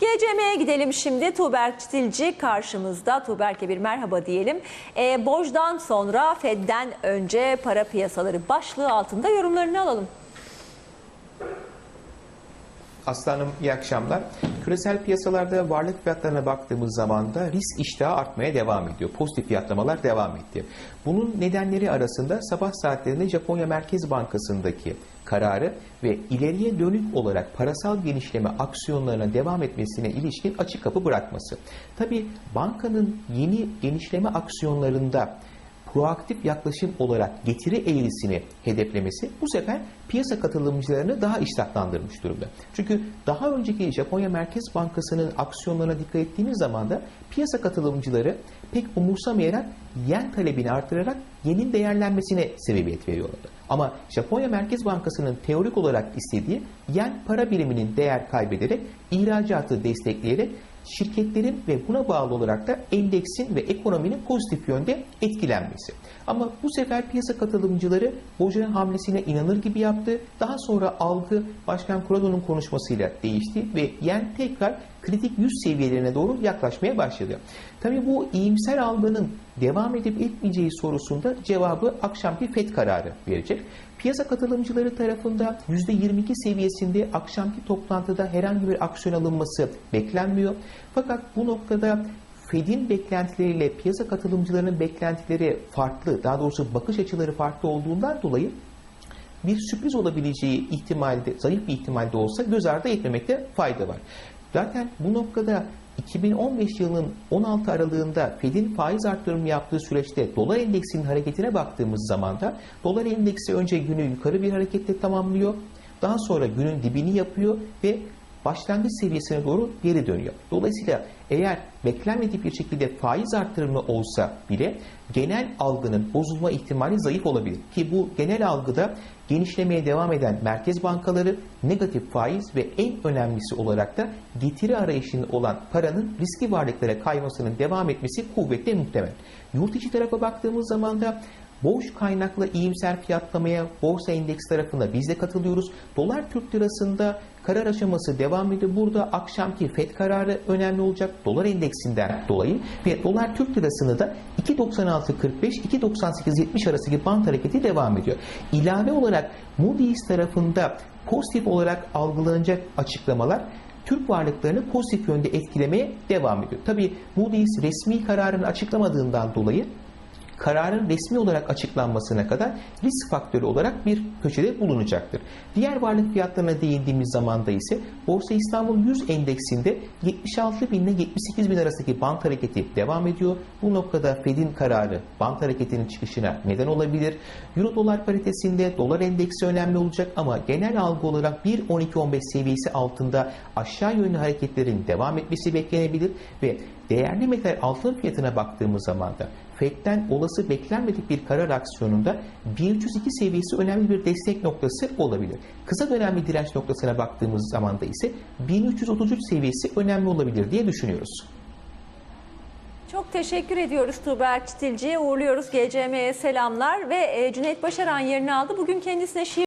GCM'ye gidelim şimdi. Tuğberk Çitilci karşımızda. Tuğberk'e bir merhaba diyelim. E, Boj'dan sonra Fed'den önce para piyasaları başlığı altında yorumlarını alalım. Aslanım iyi akşamlar. Küresel piyasalarda varlık fiyatlarına baktığımız zaman da risk iştahı artmaya devam ediyor. Pozitif fiyatlamalar devam etti. Bunun nedenleri arasında sabah saatlerinde Japonya Merkez Bankası'ndaki kararı ve ileriye dönük olarak parasal genişleme aksiyonlarına devam etmesine ilişkin açık kapı bırakması. Tabi bankanın yeni genişleme aksiyonlarında proaktif yaklaşım olarak getiri eğrisini hedeflemesi bu sefer piyasa katılımcılarını daha iştahlandırmış durumda. Çünkü daha önceki Japonya Merkez Bankası'nın aksiyonlarına dikkat ettiğimiz zaman da piyasa katılımcıları pek umursamayarak yen talebini artırarak yenin değerlenmesine sebebiyet veriyorlardı. Ama Japonya Merkez Bankası'nın teorik olarak istediği yen para biriminin değer kaybederek ihracatı destekleyerek şirketlerin ve buna bağlı olarak da endeksin ve ekonominin pozitif yönde etkilenmesi. Ama bu sefer piyasa katılımcıları Boja'nın hamlesine inanır gibi yaptı. Daha sonra algı Başkan Kurado'nun konuşmasıyla değişti ve yen tekrar kritik 100 seviyelerine doğru yaklaşmaya başladı. Tabii bu iyimser algının devam edip etmeyeceği sorusunda cevabı akşamki FED kararı verecek. Piyasa katılımcıları tarafında %22 seviyesinde akşamki toplantıda herhangi bir aksiyon alınması beklenmiyor. Fakat bu noktada Fed'in beklentileriyle piyasa katılımcılarının beklentileri farklı, daha doğrusu bakış açıları farklı olduğundan dolayı bir sürpriz olabileceği ihtimalde, zayıf bir ihtimalde olsa göz ardı etmemekte fayda var. Zaten bu noktada 2015 yılının 16 aralığında Fed'in faiz arttırımı yaptığı süreçte dolar endeksinin hareketine baktığımız zaman da dolar endeksi önce günü yukarı bir hareketle tamamlıyor. Daha sonra günün dibini yapıyor ve başlangıç seviyesine doğru geri dönüyor. Dolayısıyla eğer beklenmedik bir şekilde faiz arttırımı olsa bile genel algının bozulma ihtimali zayıf olabilir. Ki bu genel algıda genişlemeye devam eden merkez bankaları negatif faiz ve en önemlisi olarak da getiri arayışının olan paranın riskli varlıklara kaymasının devam etmesi kuvvetle muhtemel. Yurt içi tarafa baktığımız zaman da Boş kaynaklı iyimser fiyatlamaya borsa endeks tarafında biz de katılıyoruz. Dolar Türk lirasında karar aşaması devam ediyor. Burada akşamki FED kararı önemli olacak. Dolar endeksinden dolayı ve dolar Türk lirasını da 2.96.45-2.98.70 arasındaki bant hareketi devam ediyor. İlave olarak Moody's tarafında pozitif olarak algılanacak açıklamalar Türk varlıklarını pozitif yönde etkilemeye devam ediyor. Tabii Moody's resmi kararını açıklamadığından dolayı kararın resmi olarak açıklanmasına kadar risk faktörü olarak bir köşede bulunacaktır. Diğer varlık fiyatlarına değindiğimiz zamanda ise Borsa İstanbul 100 endeksinde 76 bin ile 78 bin arasındaki bant hareketi devam ediyor. Bu noktada Fed'in kararı bant hareketinin çıkışına neden olabilir. Euro dolar paritesinde dolar endeksi önemli olacak ama genel algı olarak 1.12-15 seviyesi altında aşağı yönlü hareketlerin devam etmesi beklenebilir ve değerli metal altın fiyatına baktığımız zaman da FED'den olası beklenmedik bir karar aksiyonunda 1302 seviyesi önemli bir destek noktası olabilir. Kısa dönemli direnç noktasına baktığımız zaman da ise 1333 seviyesi önemli olabilir diye düşünüyoruz. Çok teşekkür ediyoruz Tuğberk Çitilci'ye. Uğurluyoruz GCM'ye selamlar ve e, Cüneyt Başaran yerini aldı. Bugün kendisine şiir